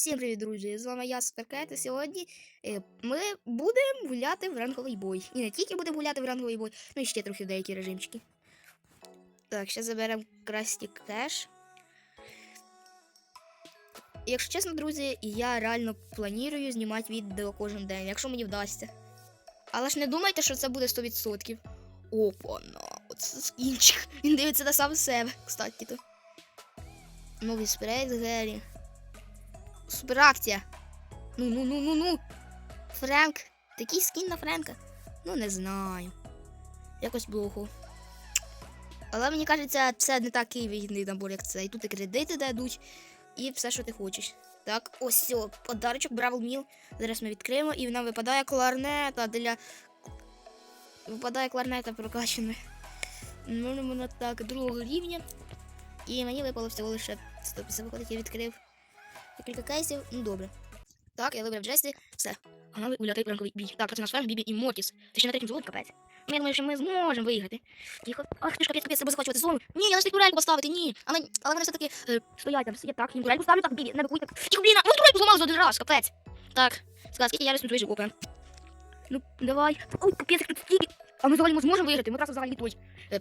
Всім привіт, друзі! З вами я Суперкет, і сьогодні е, ми будемо гуляти в ранговий бой. І не тільки будемо гуляти в ранговий бой, ну і ще трохи в деякі режимчики. Так, ще заберемо Красті Кеш. Якщо чесно, друзі, я реально планую знімати відео кожен день, якщо мені вдасться. Але ж не думайте, що це буде 100%. Опа, на, оце скінчик. Він дивиться на сам себе, кстати. то. Новий спрей з Гері. Суперакція. Ну, ну, ну, ну, ну. Френк. Такий скін на Френка. Ну, не знаю. Якось блоху. Але мені кажеться, це не такий вигідний набор, як це. І тут і кредити дадуть, і все, що ти хочеш. Так, ось все, подарочок Бравл Міл. Зараз ми відкриємо, і нам випадає кларнета для. Випадає кларнета прокачана. Ну, так, другого рівня. І мені випало всього лише 150 виходить, я відкрив декілька кейсів, ну добре. Так, я вибрав Джесі, все. Погнали гуляти ранковий бій. Так, проти нас Френк, Бібі і Мортіс. Ти ще на третім золоті капець. Ну, я думаю, що ми зможемо виграти. Тихо. Ах, ти ж капець, капець, треба захочувати зону. Ні, я слід турельку поставити, ні. Але, але вони все-таки е, стоять там, сидять так, їм турельку ставлю, так, Бібі, не бикуй так. Тихо, блін, ну турельку зламали за один раз, капець. Так, сказав, скільки я ресну вижив, опен. Ну, давай. Ой, капець, тут стільки. А ми взагалі зможемо виграти, ми одразу взагалі той. Е,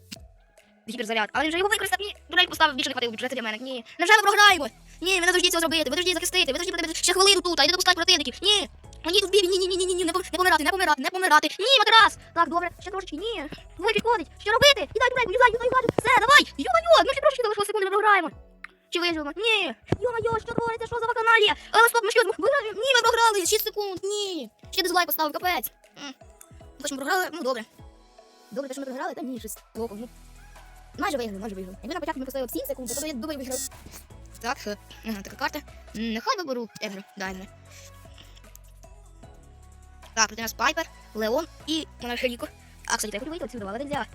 гіперзаряд. Але він вже його використав, ні, турельку поставив, більше не хватило бюджету для мене. Ні, невже ми програємо? Ні, ви не дождіть цього зробити, ви дождіть захистити, ви дождіть подивитися ще хвилину тут, а не допускати противників. Ні. Мені тут бібі, ні, ні, ні, ні, ні, не, помирати, не помирати, не помирати. Ні, матрас. Так, добре, ще трошечки, ні. Двоє підходить. Що робити? Кидай турельку, юзай, юзай, юзай. Все, давай. Йо-моє, ну ще трошечки залишилось секунди, ми програємо. Чи виживемо? Ні. Йо-моє, що твориться, що за ваканалія? Але стоп, ми що, виграли? Ні, ми програли, 6 секунд, ні. Ще дизлайк поставив, капець. Хоч ми програли, ну добре. Добре, те, що ми програли, та ні, щось плохо, ну. Майже виграли, майже виграли. Якби на початку ми поставили 7 секунд, то я думаю, виграли. Так, ага, така карта. Нехай виберу Егру, далі. Так, проти нас Пайпер, Леон і Монархеліко. А, кстати, я хочу вийти отсюда, але нельзя.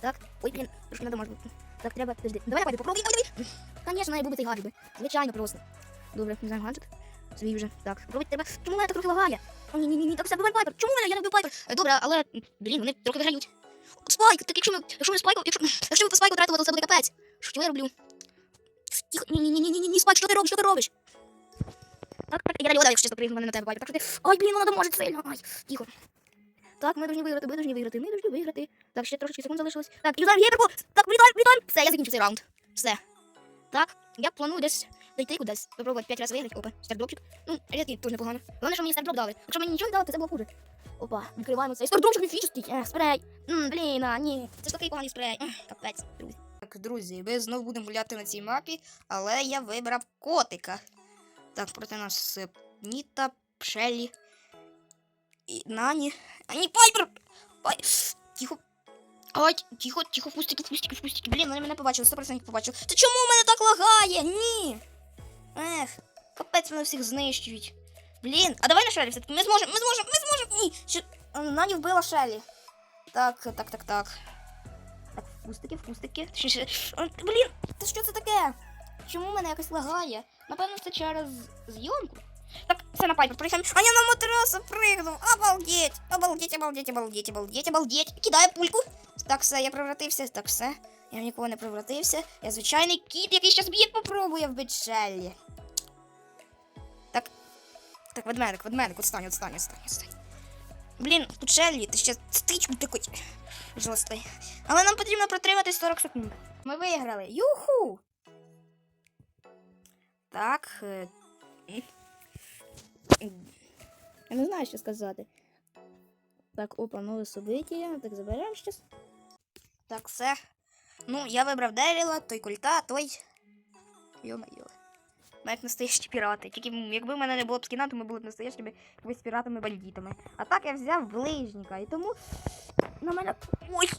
Так, ой, блін, трошки надо можна. Так, треба, подожди. Давай я Пайпер попробуй, ой, давай. Конечно, має бути цей гаджет. Звичайно, просто. Добре, не знаю гаджет. Свій вже. Так, попробуй треба. Чому мене так трохи лагає? О, ні, ні, ні, так все, бувай Пайпер. Чому мене? Я не вбив Пайпер. Е, Добре, але, блін, вони трохи виграють. Спайк, так якщо ми, якщо ми спайку, якщо, якщо ми по спайку втратили, то це буде капець. Що я роблю? Тихо, ні, ні, ні, ні, ні, ні, спайк, що ти робиш, що ти робиш? Так, так, я далі вода, якщо чесно, мене на тебе, Пайпер. Так що ти, ай, блін, вона доможе сильно, ай, тихо. Так, ми повинні виграти, ми повинні виграти, ми повинні виграти. Так, ще трошечки секунд залишилось. Так, юзаємо гіперку. Так, влітаємо, влітаємо. Все, я закінчив цей раунд. Все. Так, я планую десь дойти кудись. Попробувати 5 разів виграти. Опа, стардропчик. Ну, рідкий, теж непогано. Головне, що мені стардроп дали. Якщо мені нічого не дали, то це було хуже. Опа, відкриваємо цей стардропчик міфічний. Ех, спрей. Блін, а, ні. Це ж такий поганий спрей. Капець, друзі. Так, друзі, ми знову будемо гуляти на цій мапі, але я вибрав котика. Так, проти нас Ніта, Пшелі і Нані. А ні, Пайпер! Пай... Тихо. Ай, тихо, тихо, пустики, пустики, пустики. Блін, вони мене побачили, 100% побачили. Та чому мене так лагає? Ні. Ех, капець мене всіх знищують. Блін, а давай на Шелі все-таки. Ми зможемо, ми зможемо, ми зможемо. Ні. Що... Нані вбила Шелі. Так, так, так, так. Так. Точніше, а, Блін, та що це таке? Чому мене якось лагає? Напевно, це через зйомку. Так, все на пайпер, приїхав. А я на матраса пригнув. Обалдеть, обалдеть, обалдеть, обалдеть, обалдеть, обалдеть. Кидаю пульку. Так, все, я превратився. Так, все. Я нікого не превратився. Я звичайний кіт, який щас б'є, попробує вбити Шеллі. Так. Так, ведмедик, ведмедик, отстань, отстань, отстань, отстань. Блін, тут Шеллі, ти ще стичку такий жорсткий. Але нам потрібно протримати 40 секунд. Ми виграли. Юху! Так. е, я не знаю, що сказати. Так, опа, нове событие. Так, заберемо щас. Так, все. Ну, я вибрав Деріла, той культа, той. Йо-моє. Ми як настоящі пірати. Тільки якби в мене не було б скіна, то ми були б настоящими якось піратами-бандитами. А так я взяв ближника, і тому на мене. Ой!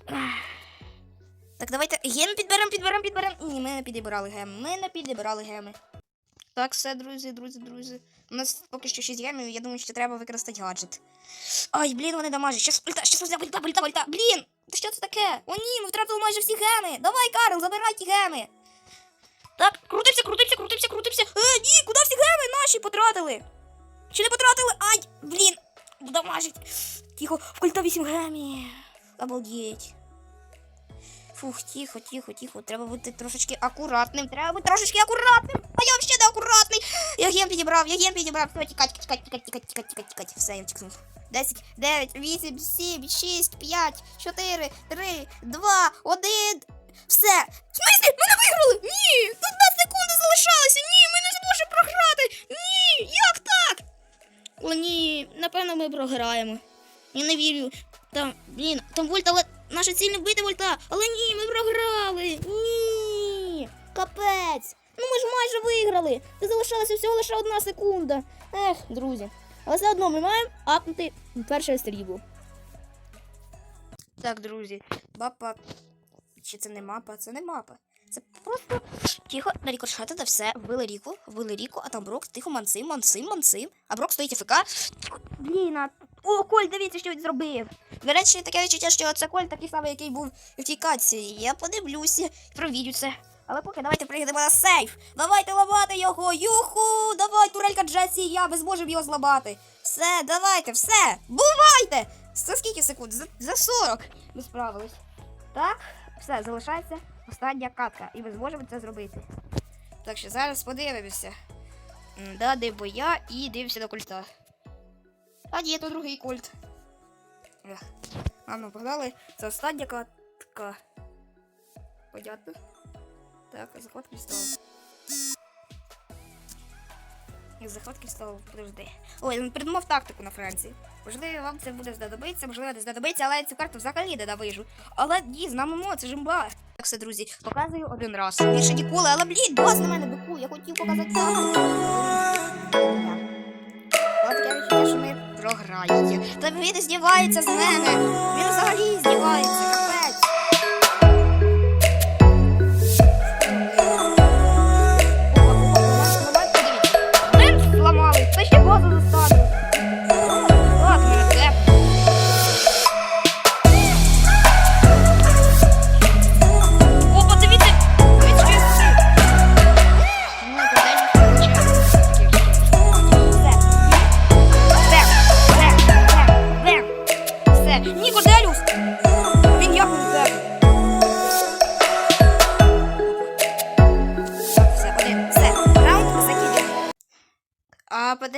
Так, давайте гем підберемо, підберемо, підберемо. Ні, ми не підібрали гем. Ми не підібрали геми. Так, все, друзі, друзі, друзі. У нас поки що 6 гемів, я думаю, що треба використати гаджет. Ай, блін, вони дамажать. Щас пульта, щас взяв пульта, пульта, пульта. Блін! Та що це таке? О, ні, ми втратили майже всі геми. Давай, Карл, забирай ті геми. Так, крутився, крутився, крутився, крутився. Е, ні, куди всі геми наші потратили? Чи не потратили? Ай, блін, дамажить. Тихо, в культа 8 гемів. Обалдеть. Фух, тихо, тихо, тихо. Треба бути трошечки акуратним. Треба бути трошечки акуратним. А я взагалі не акуратний. Я гем підібрав, я гем підібрав. Все, тікать, тікать, тікать, тікать, тікать, тікать, тікать. Все, я втікнув. 10, 9, 8, 7, 6, 5, 4, 3, 2, 1. Все. В смысле? Ми не виграли? Ні! Тут 2 секунди залишалося. Ні, ми не зможемо програти. Ні, як так? О, ні, напевно, ми програємо. Я не вірю. Там, блін, там вольт, але наша ціль не вбити вольта. Але ні, ми програли. Ні. Капець. Ну ми ж майже виграли. Це залишилася всього лише одна секунда. Ех, друзі. Але все одно ми маємо апнути перше стрілу. Так, друзі, мапа. Чи це не мапа? Це не мапа. Це просто тихо на рікошети та все. Вбили ріку, вбили ріку, а там Брок тихо мансим, мансим, мансим. А Брок стоїть АФК. Блін, а... О, Коль, дивіться, що він зробив. До речі, таке відчуття, що це Коль такий самий, який був в тій катці. Я подивлюся, провірю це. Але поки давайте приїдемо на сейф. Давайте ламати його. Юху! Давай, турелька Джесі і я, ми зможемо його зламати. Все, давайте, все. Бувайте! За скільки секунд? За, за 40. Ми справились. Так, все, залишається остання катка, і ми зможемо це зробити. Так що зараз подивимося. Да, де бо я і дивимося до культа. А ні, то другий культ. Ладно, погнали. Це остання катка. Понятно. Так, захват кристалл. Захват кристалл, подожди. Ой, він придумав тактику на Франції. Можливо, вам це буде знадобитися, можливо, не знадобиться, але я цю карту взагалі не навижу. Але ні, мо, це жимба. Так все, друзі, показую один раз. Більше ніколи, але блін, дос на мене бику, я хотів показати. От я відчуття, що ми програєте. Та він здівається з мене. Він взагалі здівається,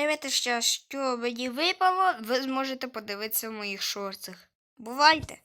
подивитися, що мені випало, ви зможете подивитися в моїх шорцах. Бувайте!